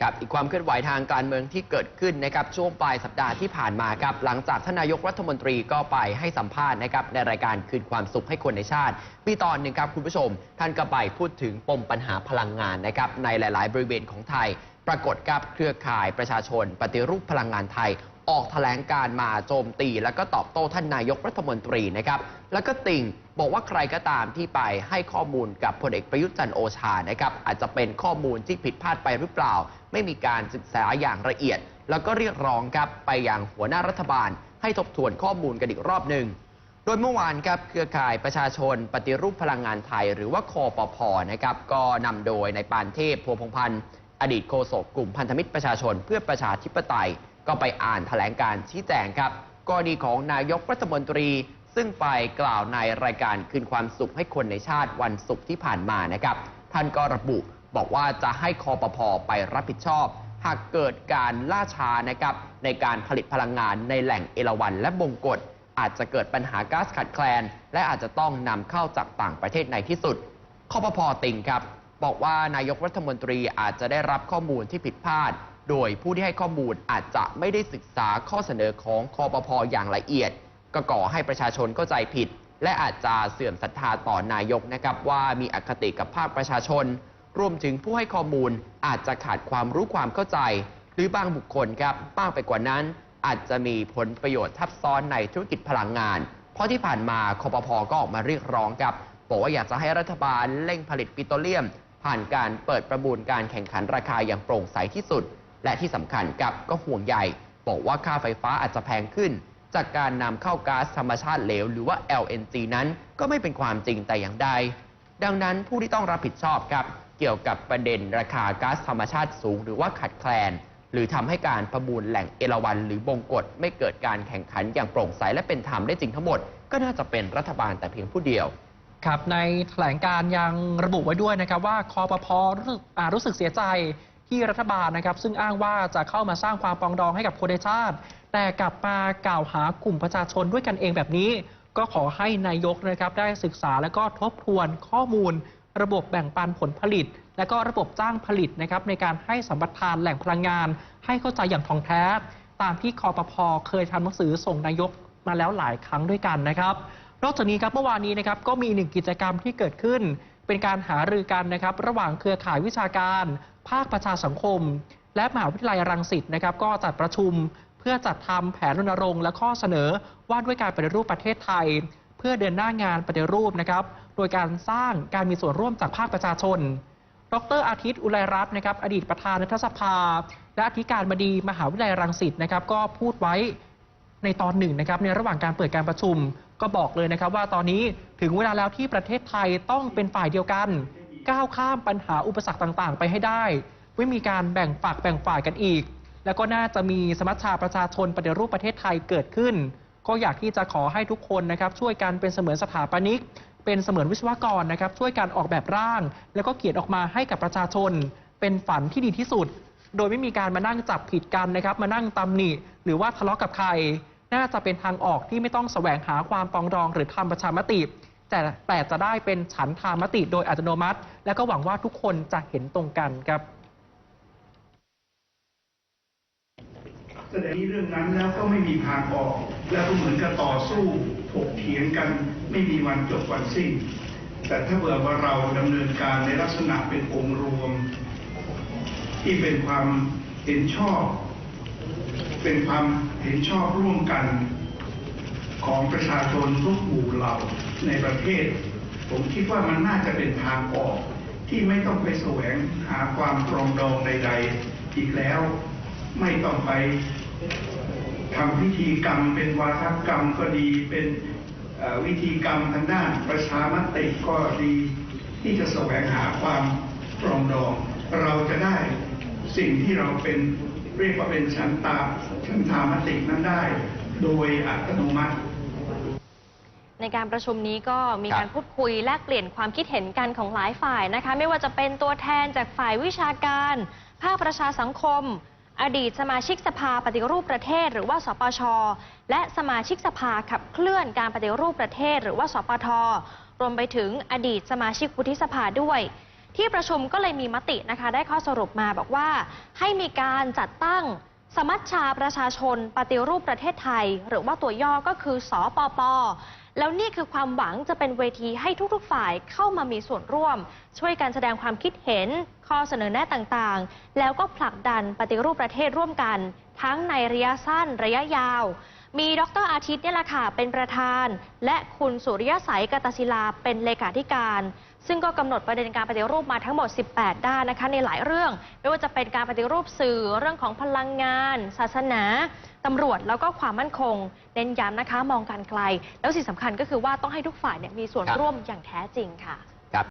ครับอีกความเคลื่อนไหวทางการเมืองที่เกิดขึ้นนะครับช่วงปลายสัปดาห์ที่ผ่านมาครับหลังจากท่านนายกรัฐมนตรีก็ไปให้สัมภาษณ์นะครับในรายการคืนความสุขให้คนในชาติ มีตอนหนึ่งครับคุณผู้ชม ท่านก็ไปพูดถึงปมปัญหาพลังงานนะครับในหลาย ๆ บริเวณของไทย ปรากฏกับเครือข่ายประชาชน ปฏิรูปพลังงานไทย ออกแถลงการมาโจมตี แล้วก็ตอบโต้ท่านนายกรัฐมนตรีนะครับแล้วก็ติ่งบอกว่าใครก็ตามที่ไปให้ข้อมูลกับพลเอกประยุทธ์จันทร์โอชานะครับอาจจะเป็นข้อมูลที่ผิดพลาดไปหรือเปล่า ไม่มีการศึกษาอย่างละเอียด แล้วก็เรียกร้องครับไปยังหัวหน้ารัฐบาล ให้ทบทวนข้อมูลกันอีกรอบหนึ่งโดยเมื่อวานครับเครือข่ายประชาชนปฏิรูปพลังงานไทย หรือว่าคอปพนะครับก็นำโดยในายปานเทพพัวพงพันธ์ อดีตโฆษกกลุ่มพันธมิตรประชาชนเพื่อประชาธิปไตย ก็ไปอ่านแถลงการชี้แจงครับกรณีของนายกรัฐมนตรี ซึ่งไปกล่าวในรายการคืนความสุขให้คนในชาติวันศุกร์ที่ผ่านมานะครับ ท่านก็ระบุบอกว่าจะให้คอปพไปรับผิดชอบ หากเกิดการล่าช้านะครับในการผลิตพลังงานในแหล่งเอราวันและบงกฎอาจจะเกิดปัญหาก๊าซขาดแคลน และอาจจะต้องนำเข้าจากต่างประเทศในที่สุดคอปพติงครับ บอกว่านายกรัฐมนตรีอาจจะได้รับข้อมูลที่ผิดพลาด โดยผู้ที่ให้ข้อมูลอาจจะไม่ได้ศึกษาข้อเสนอของคอปพอย่างละเอียด ก็ก่อให้ประชาชนเข้าใจผิด และอาจจะเสื่อมศรัทธาต่อนายกนะครับว่ามีอคติกับภาคประชาชน รวมถึงผู้ให้ข้อมูลอาจจะขาดความรู้ความเข้าใจ หรือบางบุคคลครับมากไปกว่านั้น อาจจะมีผลประโยชน์ทับซ้อนในธุรกิจพลังงาน เพราะที่ผ่านมาคอปพอก็ออกมาเรียกร้องครับบอกว่าอยากจะให้รัฐบาลเร่งผลิตปิโตรเลียม ผ่านการเปิดประมูลการแข่งขันราคาอย่างโปร่งใสที่สุด และที่สำคัญครับก็ห่วงใยบอกว่าค่าไฟฟ้าอาจจะแพงขึ้น จากการนำเข้าก๊าซธรรมชาติเหลว หรือว่า LNG นั้นก็ไม่เป็นความจริงแต่อย่างใด ดังนั้นผู้ที่ต้องรับผิดชอบครับ เกี่ยวกับประเด็นราคาก๊าซธรรมชาติสูง หรือว่าขัดแคลน หรือทำให้การประมูลแหล่งเอราวันหรือบงกฎไม่เกิดการแข่งขันอย่างโปร่งใสและเป็นธรรมได้จริงทั้งหมด ก็น่าจะเป็นรัฐบาลแต่เพียงผู้เดียว ครับในแถลงการยังระบุไว้ด้วยนะครับว่าคอปพรู้สึกอ่ารู้สึกเสียใจที่รัฐบาลนะครับ ซึ่งอ้างว่าจะเข้ามาสร้างความปองดองให้กับคนในชาติ แต่กลับมากล่าวหากลุ่มประชาชนด้วยกันเองแบบนี้ ก็ขอให้นายกนะครับได้ศึกษาและก็ทบทวนข้อมูล ระบบแบ่งปันผลผลิต และก็ระบบจ้างผลิตนะครับในการให้สัมปทานแหล่งพลังงาน ให้เข้าใจอย่างท่องแท้ ตามที่คอปพเคยทำหนังสือส่งนายกมาแล้วหลายครั้งด้วยกันนะครับ นอกจากนี้ครับเมื่อวานนี้นะครับก็มีหนึ่งกิจกรรมที่เกิดขึ้น เป็นการหารือกันนะครับ ระหว่างเครือข่ายวิชาการ ภาคประชาสังคม และมหาวิทยาลัยรังสิตนะครับ ก็จัดประชุมเพื่อจัดทำแผนรณรงค์และข้อเสนอว่าด้วยการปฏิรูปประเทศไทย เพื่อเดินหน้างานปฏิรูปนะครับ โดยการสร้างการมีส่วนร่วมจากภาคประชาชน ดรอาทิตย์อุไรรัตน์นะครับ อดีตประธานรัฐสภา และอธิการบดีมหาวิทยาลัยรังสิตนะครับ ก็พูดไว้ ในตอนหนึ่งนะครับในระหว่างการเปิดการประชุม ก็บอกเลยนะครับ ว่าตอนนี้ถึงเวลาแล้วที่ประเทศไทยต้องเป็นฝ่ายเดียวกัน ก้าวข้ามปัญหาอุปสรรคต่างๆ ไปให้ได้ ไม่มีการแบ่งฝักแบ่งฝ่ายกันอีก แล้วก็น่าจะมีสมัชชาประชาชนปฏิรูปประเทศไทยเกิดขึ้น ก็อยากที่จะขอให้ทุกคนนะครับ ช่วยกันเป็นเสมือนสถาปนิก เป็นเสมือนวิศวกรนะครับ ช่วยกันออกแบบร่าง แล้วก็เขียนออกมาให้กับประชาชน เป็นฝันที่ดีที่สุด โดยไม่มีการมานั่งจับผิดกันนะครับ มานั่งตำหนิหรือว่าทะเลาะกับใคร น่าจะเป็นทางออกที่ไม่ต้องแสวงหาความปองดองหรือทำประชามติ แต่แต่จะได้เป็นฉันทามติโดยอัตโนมัติ และก็หวังว่าทุกคนจะเห็นตรงกันครับแสดงที่เรื่องนั้นแล้วก็ไม่มีทางออก แล้วก็เหมือนกับต่อสู้ถกเถียงกันไม่มีวันจบวันสิ้น แต่ถ้าเผื่อว่าเราดำเนินการในลักษณะเป็นองค์รวม ที่เป็นความเห็นชอบ เป็นความเห็นชอบร่วมกันของประชาชนทุกหมู่เหล่าในประเทศ ผมคิดว่ามันน่าจะเป็นทางออกที่ไม่ต้องไปแสวงหาความปรองดองใด ๆ อีกแล้ว ไม่ต้องไปทำพิธีกรรม เป็นวาทกรรมก็ดีเป็นวิธีกรรมทางด้านประชามติก็ดี ที่จะแสวงหาความปรองดอง เราจะได้ สิ่งที่เราเป็นเรียกว่าเป็นฉันตาฉันทามตินั้นได้ โดยอัตโนมัติในการประชุมนี้ก็มีครับการพูดคุยแลกเปลี่ยนความคิดเห็นกันของหลายฝ่ายนะคะ ไม่ว่าจะเป็นตัวแทนจากฝ่ายวิชาการ ภาคประชาสังคม อดีตสมาชิกสภาปฏิรูปประเทศ หรือว่าสปช และสมาชิกสภาขับเคลื่อนการปฏิรูปประเทศ หรือว่าสปทรวมไปถึงอดีตสมาชิกวุฒิสภาด้วย ที่ประชุมก็เลยมีมตินะคะได้ข้อสรุปมาบอกว่า ให้มีการจัดตั้งสมัชชาประชาชนปฏิรูปประเทศไทย หรือว่าตัวย่อก็คือสอปปแล้วนี่คือความหวังจะเป็นเวทีให้ทุกๆฝ่ายเข้ามามีส่วนร่วม ช่วยกันแสดงความคิดเห็น ข้อเสนอแนะต่างๆ แล้วก็ผลักดันปฏิรูปประเทศร่วมกัน ทั้งในระยะสั้นระยะยาว มีดรอาทิตย์เนี่ยแหละค่ะเป็นประธาน และคุณสุริยสัยกตศิลาเป็นเลขาธิการ ซึ่งก็กำหนดประเด็นการปฏิรูปมาทั้งหมด 18 ด้านนะคะในหลายเรื่อง ไม่ว่าจะเป็นการปฏิรูปสื่อเรื่องของพลังงาน ศาสนาตำรวจแล้วก็ความมั่นคง เน้นย้ำนะคะ มองการไกล แล้วสิ่งสำคัญก็คือว่าต้องให้ทุกฝ่ายเนี่ยมีส่วนร่วมอย่างแท้จริงค่ะ